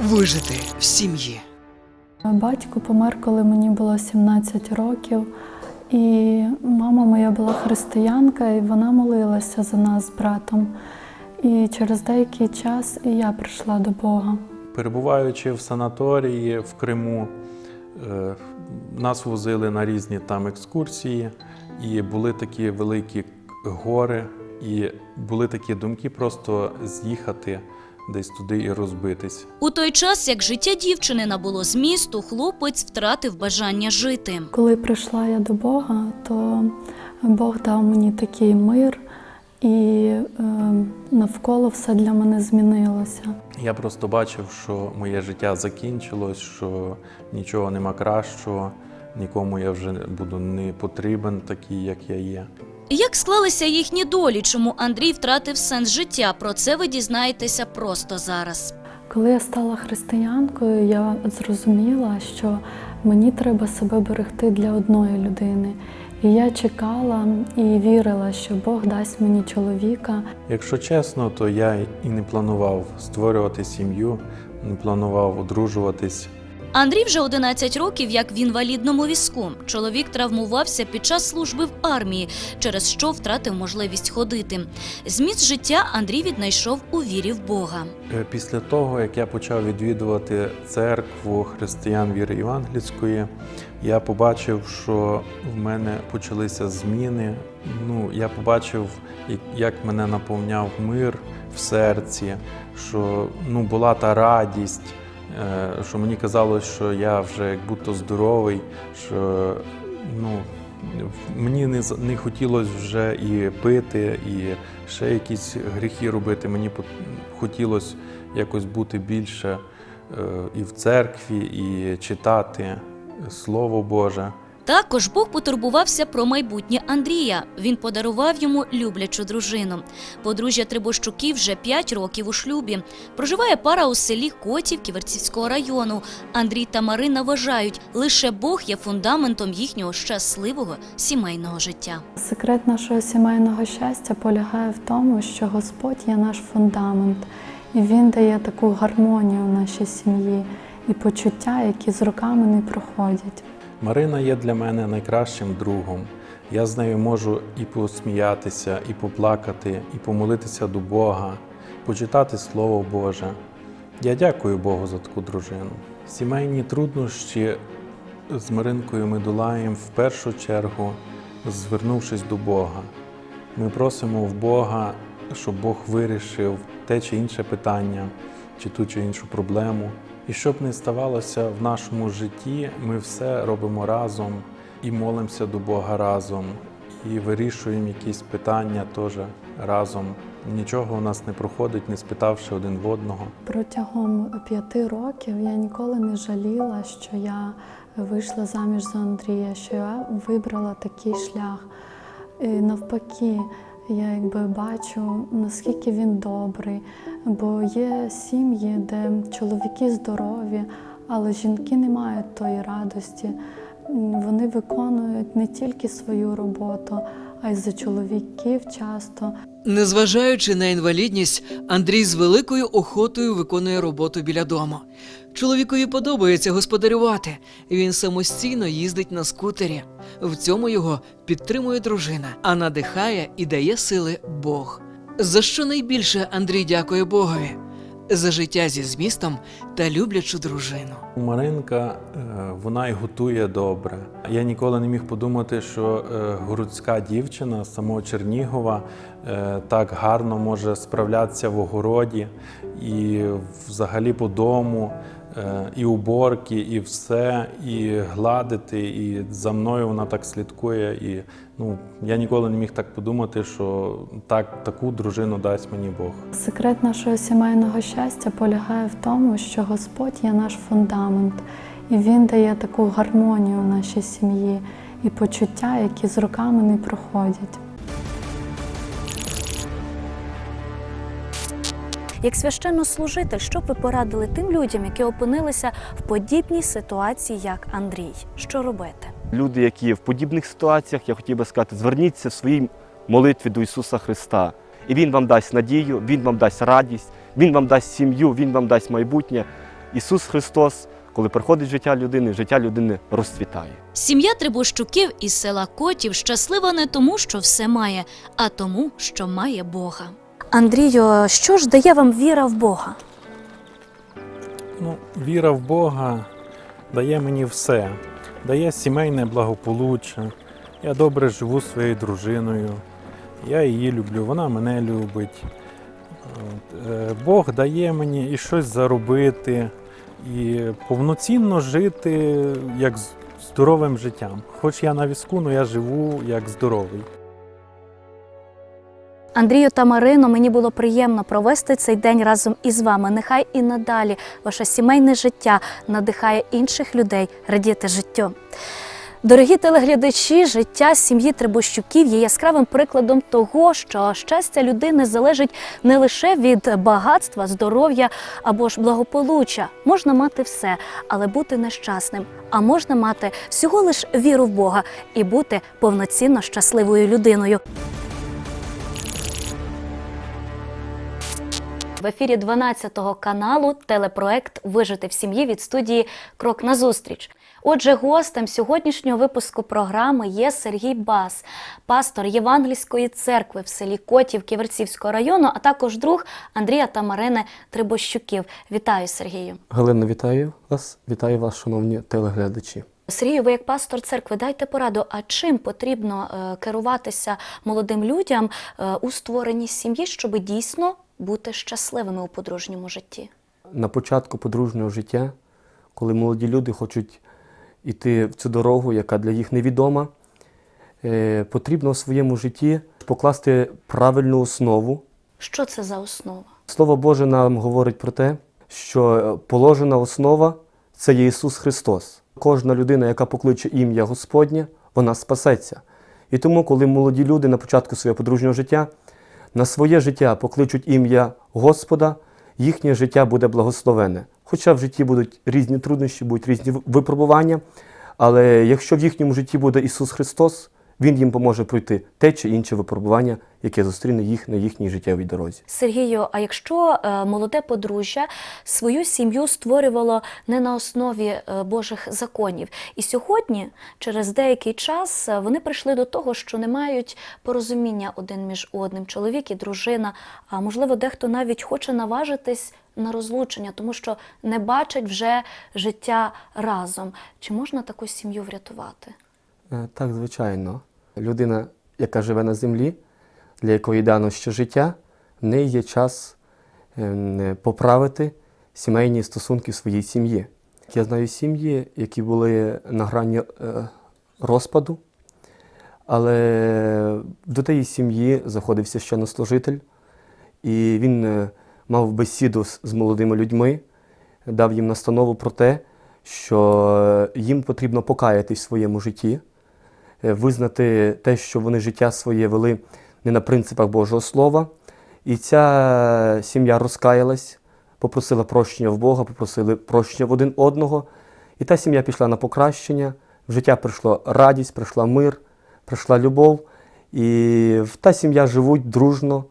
Вижити в сім'ї. Батько помер, коли мені було 17 років, і мама моя була християнка, і вона молилася за нас з братом. І через деякий час і я прийшла до Бога. Перебуваючи в санаторії в Криму, е, нас возили на різні там екскурсії, і були такі великі гори, і були такі думки просто з'їхати десь туди і розбитись. У той час, як життя дівчини набуло змісту, хлопець втратив бажання жити. Коли прийшла я до Бога, то Бог дав мені такий мир, і е, навколо все для мене змінилося. Я просто бачив, що моє життя закінчилось, що нічого нема кращого, нікому я вже буду не потрібен, такий, як я є. Як склалися їхні долі, чому Андрій втратив сенс життя? Про це ви дізнаєтеся просто зараз. Коли я стала християнкою, я зрозуміла, що мені треба себе берегти для одної людини. І я чекала і вірила, що Бог дасть мені чоловіка. Якщо чесно, то я і не планував створювати сім'ю, не планував одружуватись. Андрій вже 11 років як в інвалідному візку. Чоловік травмувався під час служби в армії, через що втратив можливість ходити. Зміст життя Андрій віднайшов у вірі в Бога. Е, Після того, як я почав відвідувати церкву християн віри євангельської, я побачив, що в мене почалися зміни. Ну, я побачив, як- мене наповняв мир в серці, що ну, була та радість, що мені казалось, що я вже як будто здоровий, що ну, мені не, не хотілося вже і пити, і ще якісь гріхи робити. Мені хотілося якось бути більше е, і в церкві, і читати Слово Боже. Також Бог потурбувався про майбутнє Андрія. Він подарував йому люблячу дружину. Подружжя Трибощуків вже 5 років у шлюбі. Проживає пара у селі Котів Ківерцівського району. Андрій та Марина вважають, лише Бог є фундаментом їхнього щасливого сімейного життя. Секрет нашого сімейного щастя полягає в тому, що Господь є наш фундамент, і Він дає таку гармонію нашій сім'ї і почуття, які з роками не проходять. Марина є для мене найкращим другом. Я з нею можу і посміятися, і поплакати, і помолитися до Бога, почитати Слово Боже. Я дякую Богу за таку дружину. Сімейні труднощі з Маринкою ми долаємо в першу чергу, звернувшись до Бога. Ми просимо в Бога, щоб Бог вирішив те чи інше питання, чи ту чи іншу проблему. І щоб не ставалося в нашому житті, ми все робимо разом і молимося до Бога разом, і вирішуємо якісь питання теж разом. Нічого у нас не проходить, не спитавши один в одного. Протягом п'яти років я ніколи не жаліла, що я вийшла заміж за Андрія, що я вибрала такий шлях. І навпаки, я якби бачу, наскільки він добрий, бо є сім'ї, де чоловіки здорові, але жінки не мають тої радості. Вони виконують не тільки свою роботу, а й за чоловіків часто. Незважаючи на інвалідність, Андрій з великою охотою виконує роботу біля дому. Чоловікові подобається господарювати. Він самостійно їздить на скутері. В цьому його підтримує дружина, а надихає і дає сили Бог. За що найбільше Андрій дякує Богові? За життя зі змістом та люблячу дружину. Маринка, е, вона й готує добре. Я ніколи не міг подумати, що е, городська дівчина з самого Чернігова е, так гарно може справлятися в огороді і взагалі по дому. Е, і уборки, і все, і гладити, і за мною вона так слідкує. І ну, я ніколи не міг так подумати, що так, таку дружину дасть мені Бог. Секрет нашого сімейного щастя полягає в тому, що Господь є наш фундамент, і Він дає таку гармонію нашій сім'ї і почуття, які з роками не проходять. Як священнослужитель, що б ви порадили тим людям, які опинилися в подібній ситуації, як Андрій? Що робити? Люди, які є в подібних ситуаціях, я хотів би сказати, зверніться в своїй молитві до Ісуса Христа. І Він вам дасть надію, Він вам дасть радість, Він вам дасть сім'ю, Він вам дасть майбутнє. Ісус Христос, коли приходить життя людини, життя людини розцвітає. Сім'я Трибощуків із села Котів щаслива не тому, що все має, а тому, що має Бога. Андрію, що ж дає вам віра в Бога? Ну, віра в Бога дає мені все, дає сімейне благополуччя. Я добре живу своєю дружиною, я її люблю, вона мене любить. Е, Бог дає мені і щось заробити, і повноцінно жити як здоровим життям. Хоч я на візку, але я живу як здоровий. Андрію та Марино, мені було приємно провести цей день разом із вами. Нехай і надалі ваше сімейне життя надихає інших людей радіти життю. Дорогі телеглядачі, життя сім'ї Требощуків є яскравим прикладом того, що щастя людини залежить не лише від багатства, здоров'я або ж благополуччя. Можна мати все, але бути нещасним. А можна мати всього лиш віру в Бога і бути повноцінно щасливою людиною. В ефірі 12-го каналу телепроект Вижити в сім'ї від студії Крок назустріч. Отже, гостем сьогоднішнього випуску програми є Сергій Бас, пастор Євангельської церкви в селі Котів Ківерцівського району, а також друг Андрія та Марини Трибощуків. Вітаю, Сергію. Галина, вітаю вас. Вітаю вас, шановні телеглядачі. Сергію, ви як пастор церкви, дайте пораду, а чим потрібно е, керуватися молодим людям е, у створенні сім'ї, щоб дійсно бути щасливими у подружньому житті? На початку подружнього життя, коли молоді люди хочуть йти в цю дорогу, яка для їх невідома, е, потрібно в своєму житті покласти правильну основу. Що це за основа? Слово Боже нам говорить про те, що положена основа це є Ісус Христос. Кожна людина, яка покличе ім'я Господнє, вона спасеться. І тому, коли молоді люди на початку свого подружнього життя на своє життя покличуть ім'я Господа, їхнє життя буде благословене. Хоча в житті будуть різні труднощі, будуть різні випробування, але якщо в їхньому житті буде Ісус Христос, Він їм поможе пройти те чи інше випробування, яке зустріне їх на їхній життєвій дорозі. Сергію, а якщо е, молоде подружжя свою сім'ю створювало не на основі е, Божих законів, і сьогодні, через деякий час, е, вони прийшли до того, що не мають порозуміння один між одним, чоловік і дружина, а можливо, дехто навіть хоче наважитись на розлучення, тому що не бачать вже життя разом. Чи можна таку сім'ю врятувати? Так, звичайно. Людина, яка живе на землі, для якої дано ще життя, в неї є час ем, поправити сімейні стосунки в своїй сім'ї. Я знаю сім'ї, які були на грані е, розпаду, але до тієї сім'ї заходив священнослужитель, і він е, мав бесіду з молодими людьми, дав їм настанову про те, що їм потрібно покаятись в своєму житті, е, визнати те, що вони життя своє вели не на принципах Божого Слова. І ця сім'я розкаялась, попросила прощення в Бога, попросили прощення в один одного. І та сім'я пішла на покращення, в життя прийшла радість, прийшла мир, прийшла любов. І та сім'я живуть дружно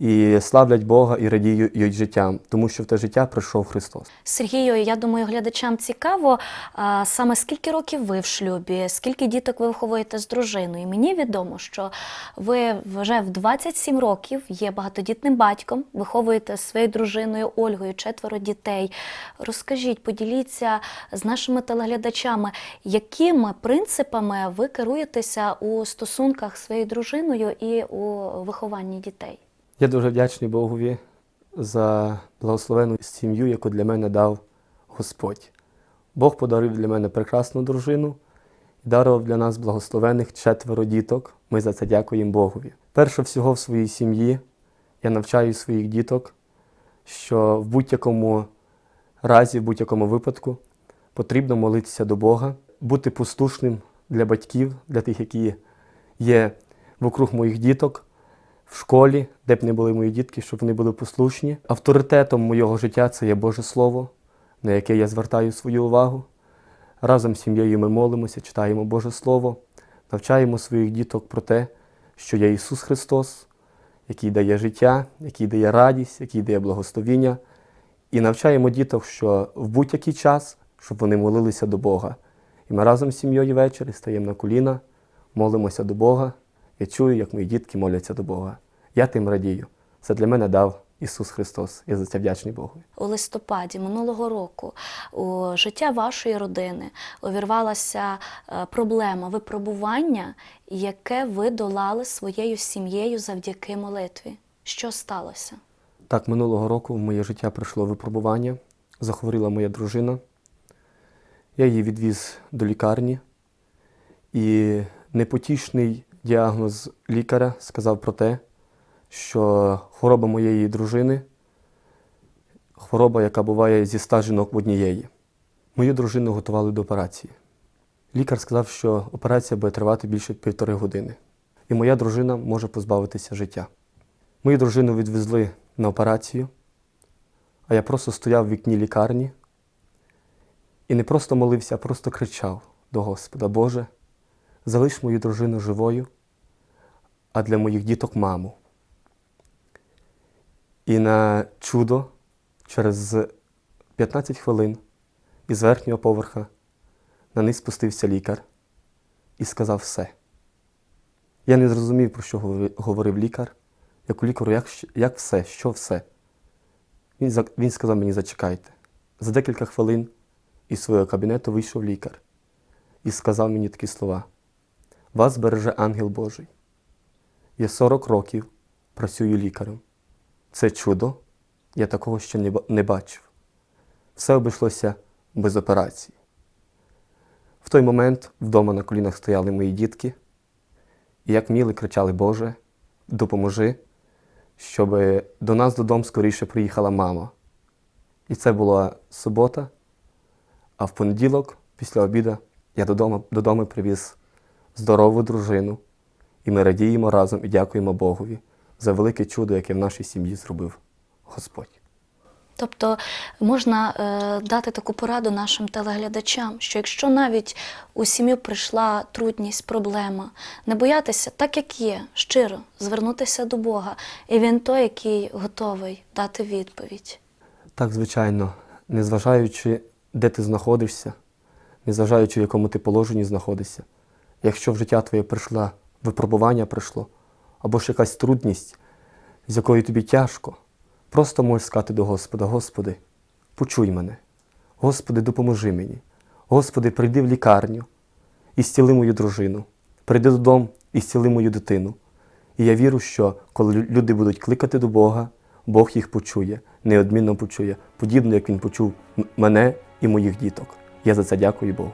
і славлять Бога і радіють життям, тому що в те життя прийшов Христос. Сергію, я думаю, глядачам цікаво, а, саме скільки років ви в шлюбі, скільки діток ви виховуєте з дружиною. І Мені відомо, що ви вже в 27 років є багатодітним батьком, виховуєте своєю дружиною Ольгою четверо дітей. Розкажіть, поділіться з нашими телеглядачами, якими принципами ви керуєтеся у стосунках своєю дружиною і у вихованні дітей? Я дуже вдячний Богові за благословену сім'ю, яку для мене дав Господь. Бог подарив для мене прекрасну дружину і дарував для нас благословених четверо діток. Ми за це дякуємо Богові. Перше всього в своїй сім'ї я навчаю своїх діток, що в будь-якому разі, в будь-якому випадку потрібно молитися до Бога, бути послушним для батьків, для тих, які є вокруг моїх діток, в школі, де б не були мої дітки, щоб вони були послушні. Авторитетом моєго життя це є Боже Слово, на яке я звертаю свою увагу. Разом з сім'єю ми молимося, читаємо Боже Слово, навчаємо своїх діток про те, що є Ісус Христос, який дає життя, який дає радість, який дає благословіння. І навчаємо діток, що в будь-який час, щоб вони молилися до Бога. І ми разом з сім'єю ввечері стаємо на коліна, молимося до Бога. Я чую, як мої дітки моляться до Бога. Я тим радію. Це для мене дав Ісус Христос. Я за це вдячний Богу. У листопаді минулого року у життя вашої родини увірвалася е, проблема випробування, яке ви долали своєю сім'єю завдяки молитві. Що сталося? Так, минулого року в моє життя прийшло випробування. Захворіла моя дружина. Я її відвіз до лікарні, і непотішний діагноз лікаря сказав про те, що хвороба моєї дружини хвороба, яка буває зі ста жінок однієї. Мою дружину готували до операції. Лікар сказав, що операція буде тривати більше півтори години, і моя дружина може позбавитися життя. Мою дружину відвезли на операцію, а я просто стояв в вікні лікарні і не просто молився, а просто кричав до Господа, Боже, залиш мою дружину живою, а для моїх діток маму. І на чудо через 15 хвилин із верхнього поверха на низ спустився лікар і сказав все. Я не зрозумів, про що говорив лікар. Як у лікару, як, як все, що все. Він, він сказав мені, зачекайте. За декілька хвилин із свого кабінету вийшов лікар і сказав мені такі слова: Вас береже ангел Божий. Я 40 років працюю лікарем. Це чудо, я такого ще не, бачив. Все обійшлося без операції. В той момент вдома на колінах стояли мої дітки, і як міли кричали, Боже, допоможи, щоб до нас додому скоріше приїхала мама. І це була субота, а в понеділок, після обіду, я додому, додому привіз здорову дружину, і ми радіємо разом і дякуємо Богові за велике чудо, яке в нашій сім'ї зробив Господь. Тобто можна е, дати таку пораду нашим телеглядачам, що якщо навіть у сім'ю прийшла трудність, проблема, не боятися, так як є, щиро звернутися до Бога, і він той, який готовий дати відповідь. Так, звичайно, незважаючи, де ти знаходишся, незважаючи, в якому ти положенні знаходишся, якщо в життя твоє прийшла випробування прийшло, або ж якась трудність, з якою тобі тяжко, просто можеш сказати до Господа: Господи, почуй мене, Господи, допоможи мені. Господи, прийди в лікарню і зціли мою дружину, прийди додому і зціли мою дитину. І я вірю, що коли люди будуть кликати до Бога, Бог їх почує, неодмінно почує, подібно як Він почув мене і моїх діток. Я за це дякую Богу.